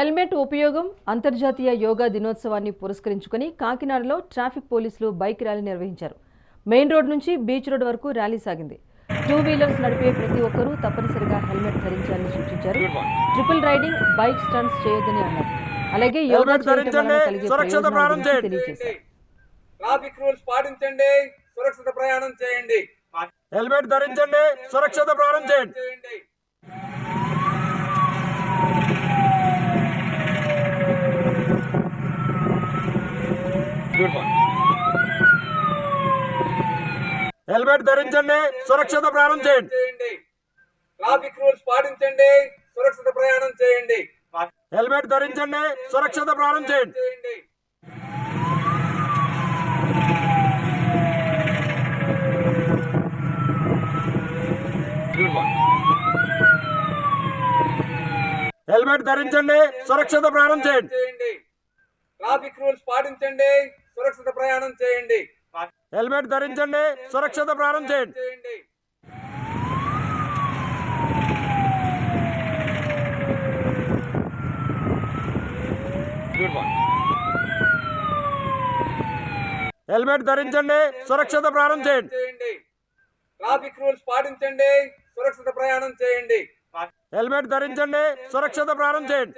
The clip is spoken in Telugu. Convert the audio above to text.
హెల్మెట్ ఉపయోగం అంతర్జాతీయ యోగా దినోత్సవాన్ని పురస్కరించుకుని కాకినాడలో ట్రాఫిక్ పోలీసులు బైక్ ర్యాలీ నిర్వహించారు. మెయిన్ రోడ్ నుంచి బీచ్ రోడ్ వరకు ర్యాలీ సాగింది. టూ వీలర్స్ నడిపే ప్రతి ఒక్కరూ తప్పనిసరిగా హెల్మెట్ ధరించాలని సూచించారు. ట్రిపుల్ రైడింగ్ బైక్ స్టంట్స్ చేయొద్దని అన్నారు. అలాగే యోగా హెల్మెట్ ధరించండి, సురక్షిత ప్రయోజనాల ప్రాణం గురించి చేయండి. తెలియజేశారు. ట్రాఫిక్ రూల్స్ పాటించండి సురక్షిత ప్రయాణం చేయండి. హెల్మెట్ ధరించండి సురక్షిత ప్రాణం చేయండి. హెల్మెట్ ధరించండి సురక్షిత ప్రాణం చేయండి. ట్రాఫిక్ రూల్స్ పాటించండి సురక్షిత ప్రయాణం చేయండి. హెల్మెట్ ధరించండి సురక్షిత ప్రాణం చేయండి. హెల్మెట్ ధరించండి సురక్షిత ప్రాణం చేయండి. చేయండి. ట్రాఫిక్ రూల్స్ పాటించండి సురక్షిత ప్రయాణం చేయండి. హెల్మెట్ ధరించండి సురక్షిత ప్రాణం చేయండి. హెల్మెట్ ధరించండి సురక్షిత ప్రాణం చేయండి. ట్రాఫిక్ రూల్స్ పాటించండి సురక్షిత ప్రయాణం చేయండి. హెల్మెట్ ధరించండి సురక్షిత ప్రాణం చేయండి.